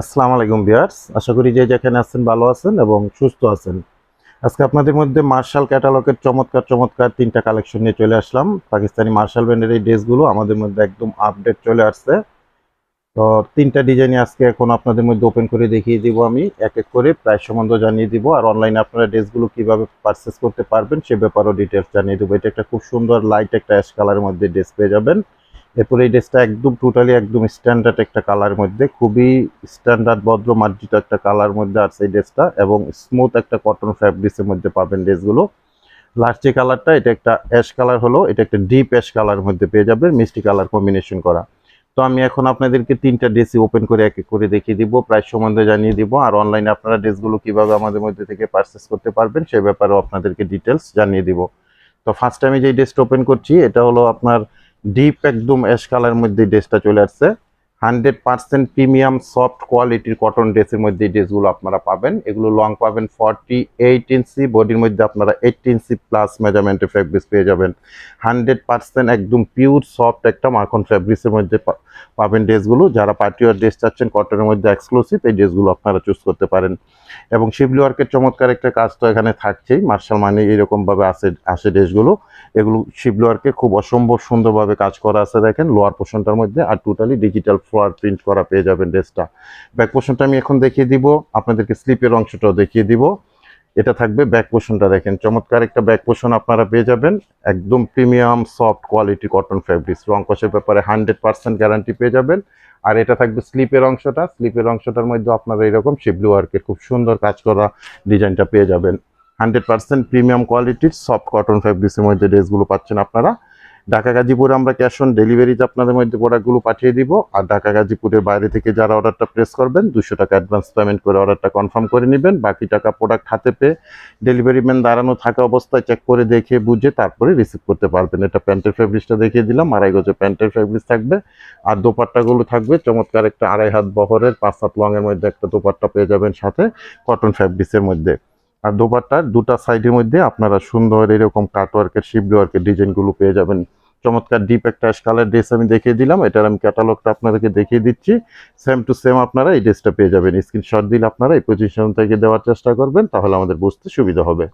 আসসালামু আলাইকুম বিয়ার্স আশা করি যে যেখানে আছেন ভালো আছেন এবং সুস্থ আছেন। আজকে আপনাদের মধ্যে মার্শাল ক্যাটালগের চমৎকার চমৎকার তিনটা কালেকশন নিয়ে চলে আসলাম। পাকিস্তানি মার্শাল ব্র্যান্ডের এই ড্রেসগুলো আমাদের মধ্যে একদম আপডেট চলে আসছে। তো তিনটা ডিজাইনই আজকে এখন আপনাদের মধ্যে ওপেন করে দেখিয়ে দিব আমি। এক এক করে প্রাইস সম্বন্ধ জানিয়ে দিব আর অনলাইনে আপনারা ড্রেসগুলো কীভাবে পারচেস করতে পারবেন সে ব্যাপারেও ডিটেলস জানিয়ে দেবো। এটা একটা খুব সুন্দর লাইট একটা অ্যাশ কালারের মধ্যে ড্রেস পেয়ে যাবেন। এরপরে এই ড্রেসটা একদম টোটালি একদম স্ট্যান্ডার্ড একটা কালার মধ্যে, খুবই স্ট্যান্ডার্ড ভদ্র মার্জিত একটা কালার মধ্যে আছে এই ড্রেসটা এবং স্মুথ একটা কটন ফ্যাব্রিক্সের মধ্যে পাবেন ড্রেসগুলো। লাস্ট যে কালারটা এটা একটা অ্যাশ কালার হলো, এটা একটা ডিপ অ্যাশ কালার মধ্যে পেয়ে যাবেন, মিষ্টি কালার কম্বিনেশন করা। তো আমি এখন আপনাদেরকে তিনটা ড্রেসই ওপেন করে এক এক করে দেখিয়ে দিব প্রাইস সম্বন্ধে জানিয়ে দিব, আর অনলাইনে আপনারা ড্রেসগুলো কীভাবে আমাদের মধ্যে থেকে পারচেস করতে পারবেন, সে ব্যাপারেও আপনাদেরকে ডিটেলস জানিয়ে দিব। তো ফার্স্ট আমি যে ড্রেসটা ওপেন করছি, এটা হলো আপনার ডিপ একদম অ্যাশ কালার মধ্যে ড্রেসটা চলে আসছে। হান্ড্রেড পার্সেন্ট প্রিমিয়াম সফট কোয়ালিটির কটন ড্রেসের মধ্যে এই ড্রেসগুলো আপনারা পাবেন। এগুলো লং পাবেন ফর্টি এইট ইঞ্চি বডির মধ্যে আপনারা এইট ইঞ্চি প্লাস মেজারমেন্টের ফ্যাব্রিক্স পেয়ে যাবেন। হান্ড্রেড পার্সেন্ট একদম পিওর সফট একটা মাখন ফ্যাব্রিক্সের মধ্যে পাবেন ড্রেসগুলো যারা পার্টি ওয়ার ড্রেস চাচ্ছেন কটনের মধ্যে এক্সক্লুসিভ এই ড্রেসগুলো আপনারা চুজ করতে পারেন। এবং শিবলি ওয়ার্কের চমৎকার একটা কাজ তো এখানে থাকছেই। মার্শাল মানে এরকমভাবে আসে আসে ড্রেসগুলো এগুলো শিবলি ওয়ার্কে খুব অসম্ভব সুন্দরভাবে কাজ করা আছে দেখেন। লোয়ার পোর্শনটার মধ্যে আর টোটালি ডিজিটাল ফ্লোয়ার প্রিন্ট করা পেয়ে যাবেন ড্রেসটা ব্যাক পোর্শনটা আমি এখন দেখিয়ে দিব। আপনাদেরকে স্লিপের অংশটাও দেখিয়ে দিব। এটা থাকবে ব্যাক পোষণটা দেখেন। চমৎকার একটা ব্যাক পোষণ আপনারা পেয়ে যাবেন। একদম premium soft quality cotton fabrics রং কষের ব্যাপারে হান্ড্রেড পার্সেন্ট গ্যারান্টি পেয়ে যাবেন। আর এটা থাকবে স্লিপের অংশটা। স্লিপের অংশটার মধ্যে আপনারা এরকম শিবলু ওয়ার্কের খুব সুন্দর কাজ করা ডিজাইনটা পেয়ে যাবেন। হান্ড্রেড পার্সেন্ট প্রিমিয়াম কোয়ালিটির সফট কটন ফ্যাব্রিক্সের মধ্যে ড্রেসগুলো পাচ্ছেন আপনারা। ঢাকা গাজীপুরে আমরা ক্যাশ অন ডেলিভারিতে আপনাদের মধ্যে প্রোডাক্টগুলো পাঠিয়ে দিব। আর ঢাকা গাজীপুরের বাইরে থেকে যারা অর্ডারটা প্রেস করবেন দুশো টাকা অ্যাডভান্স পেমেন্ট করে অর্ডারটা কনফার্ম করে নেবেন। বাকি টাকা প্রোডাক্ট হাতে পেয়ে ডেলিভারি ম্যান দাঁড়ানো থাকা অবস্থায় চেক করে দেখে বুঝে তারপরে রিসিভ করতে পারবেন। এটা প্যান্টের ফেব্রিক্সটা দেখিয়ে দিলাম। আড়াই গজে প্যান্টের ফেব্রিক্স থাকবে। আর দোপাট্টাগুলো থাকবে। চমৎকার একটা আড়াই হাত বহরের, পাঁচ হাত লংয়ের মধ্যে একটা দোপাট্টা পেয়ে যাবেন সাথে কটন ফ্যাব্রিক্সের মধ্যে। আর দোপাট্টার দুটা সাইডের মধ্যে আপনারা সুন্দর এরকম কাটওয়ার্কের শিবলি ওয়ার্কের ডিজাইনগুলো পেয়ে যাবেন। চমৎকার ডিপ একটা কালার ড্রেস আমি দেখিয়ে দিলাম, এটার আমি ক্যাটালগটা আপনাদেরকে দেখিয়ে দিচ্ছি। সেম টু সেম আপনারা এই ড্রেসটা পেয়ে যাবেন। স্ক্রিনশট দিলে আপনারা এই পজিশন থেকে দেওয়ার চেষ্টা করবেন, তাহলে আমাদের বুঝতে সুবিধা হবে।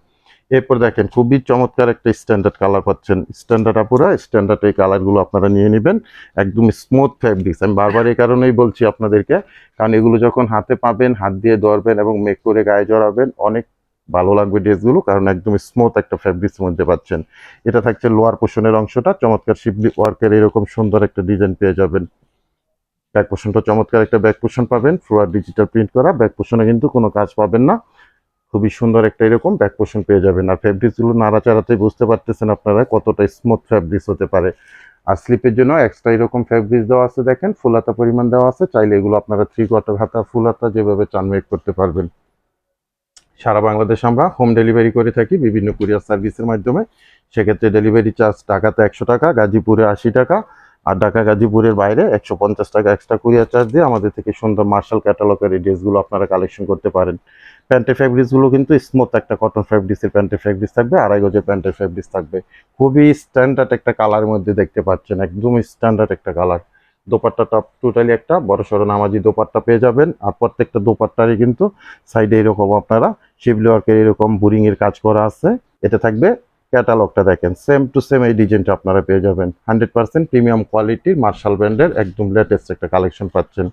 এরপর দেখেন, খুবই চমৎকার একটা স্ট্যান্ডার্ড কালার পাচ্ছেন। স্ট্যান্ডার্ড আপুরা স্ট্যান্ডার্ড এই কালারগুলো আপনারা নিয়ে নেবেন। একদম স্মুথ ফ্যাব্রিক্স আমি বারবার এই কারণেই বলছি আপনাদেরকে, কারণ এগুলো যখন হাতে পাবেন, হাত দিয়ে ধরবেন এবং মেক করে গায়ে জড়াবেন, অনেক ভালো লাগবে ড্রেসগুলো কারণ একদম স্মুথ একটা ফ্যাব্রিক্স মধ্যে পাচ্ছেন। এটা থাকছে লোয়ার পোর্শনের অংশটা, চমৎকার শিবলি ওয়ার্কের এরকম সুন্দর একটা ডিজাইন পেয়ে যাবেন। ব্যাক পোর্শনটা চমৎকার একটা ব্যাক পোর্শন পাবেন ফ্লোয়ার ডিজিটাল প্রিন্ট করা ব্যাক পোর্শনে কিন্তু কোনো কাজ পাবেন না। খুবই সুন্দর একটা এরকম ব্যাক পোর্শন পেয়ে যাবেন। আর ফ্যাব্রিক্সগুলো নাড়াচাড়াতে বুঝতে পারতেছেন আপনারা কতটা স্মুথ ফ্যাব্রিক্স হতে পারে। আর স্লিপের জন্য এক্সট্রা এরকম ফ্যাব্রিক্স দেওয়া আছে দেখেন, ফুল হাতা পরিমাণ দেওয়া আছে। চাইলে এগুলো আপনারা থ্রি কোয়ার্টার হাতা, ফুল হাতা যেভাবে চান মেক করতে পারবেন। সারা বাংলাদেশ আমরা হোম ডেলিভারি করে থাকি বিভিন্ন কুরিয়ার সার্ভিসের মাধ্যমে। সেক্ষেত্রে ডেলিভারি চার্জ ঢাকাতে একশো টাকা, গাজীপুরে আশি টাকা আর ঢাকা গাজীপুরের বাইরে একশো পঞ্চাশ টাকা এক্সট্রা কুরিয়ার চার্জ দিয়ে আমাদের থেকে সুন্দর মার্শাল ক্যাটালগের এই ড্রেসগুলো আপনারা কালেকশন করতে পারেন। প্যান্টের ফ্যাব্রিক্সগুলো কিন্তু স্মুথ একটা কটন ফ্যাব্রিক্সের প্যান্টের ফ্যাব্রিক্স থাকবে, আড়াই গজের প্যান্টের ফ্যাব্রিক্স থাকবে। খুবই স্ট্যান্ডার্ড একটা কালারের মধ্যে দেখতে পাচ্ছেন, একদম স্ট্যান্ডার্ড একটা কালার দোপাট্টাটা টোটালি একটা, বড় সড়ো নামাজি দোপাট্টা পেয়ে যাবেন। আর প্রত্যেকটা দোপাট্টারই কিন্তু সাইডে এরকম আপনারা শিবলি ওয়ার্কের এরকম বোরিংয়ের কাজ করা আছে। এটা থাকবে ক্যাটালগটা দেখেন সেম টু সেম এই ডিজাইনটা আপনারা পেয়ে যাবেন। হান্ড্রেড পার্সেন্ট প্রিমিয়াম কোয়ালিটির মার্শাল ব্র্যান্ডের একদম লেটেস্ট একটা কালেকশন পাচ্ছেন।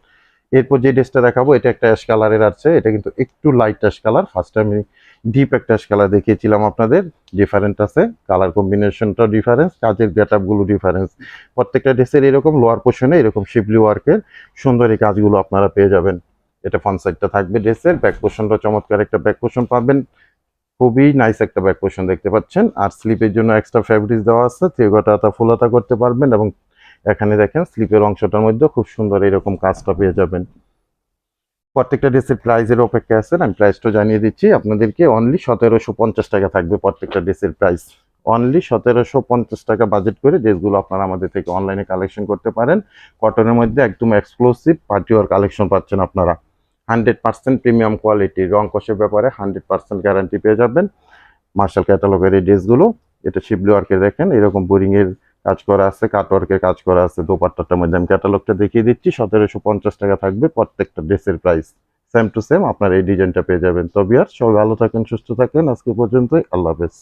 এরপর যে ড্রেসটা দেখাবো, এটা একটা অ্যাশ কালারের আছে, এটা কিন্তু একটু লাইট অ্যাশ কালার ফার্স্ট আমি ডিপ একটা অ্যাশ কালার দেখিয়েছিলাম আপনাদের ডিফারেন্ট আছে কালার কম্বিনেশনটা ডিফারেন্স কাজের গেট আপগুলো ডিফারেন্স প্রত্যেকটা ড্রেসের এরকম লোয়ার পোর্শনে এরকম শিবলি ওয়ার্কের সুন্দর এই কাজগুলো আপনারা পেয়ে যাবেন। এটা ফ্রন্ট সাইডটা থাকবে ড্রেসের ব্যাক পোর্শনটা চমৎকার একটা ব্যাক পোর্শন পাবেন। খুবই নাইস একটা ব্যাক পোর্শন দেখতে পাচ্ছেন। আর স্লিপের জন্য এক্সট্রা ফ্যাব্রিক্স দেওয়া আছে থ্রিগোটা হাতা ফুলাতা করতে পারবেন এবং এখানে দেখেন স্লিপের অংশটার মধ্যে খুব সুন্দর এরকম কাজটা পেয়ে যাবেন। প্রত্যেকটা ড্রেসের প্রাইসের অপেক্ষা আছেন, আমি প্রাইসটা জানিয়ে দিচ্ছি। আপনাদেরকে অনলি সতেরোশো পঞ্চাশ টাকা থাকবে প্রত্যেকটা ড্রেসের প্রাইস অনলি সতেরোশো পঞ্চাশ টাকা বাজেট করে ড্রেসগুলো আপনারা আমাদের থেকে অনলাইনে কালেকশন করতে পারেন। কটনের মধ্যে একদম এক্সক্লুসিভ পার্টিওয়ার কালেকশন পাচ্ছেন আপনারা। হান্ড্রেড পার্সেন্ট প্রিমিয়াম কোয়ালিটি রং কষের ব্যাপারে হান্ড্রেড পার্সেন্ট গ্যারান্টি পেয়ে যাবেন। মার্শাল ক্যাটালগের এই ড্রেসগুলো এটা শিবলি ওয়ার্কে দেখেন, এরকম বোরিং এর কাজ করা আছে কাটওয়ার্কে কাজ করা আছে দোপাট্টাটার মধ্যে। আমি ক্যাটালগটা দেখিয়ে দিচ্ছি, সতেরোশো পঞ্চাশ টাকা থাকবে প্রত্যেকটা ড্রেসের প্রাইস সেম টু সেম আপনার এই ডিজাইনটা পেয়ে যাবেন। তবে আর সবাই ভালো থাকেন, সুস্থ থাকেন। আজকে পর্যন্তই, আল্লাহ হাফেজ।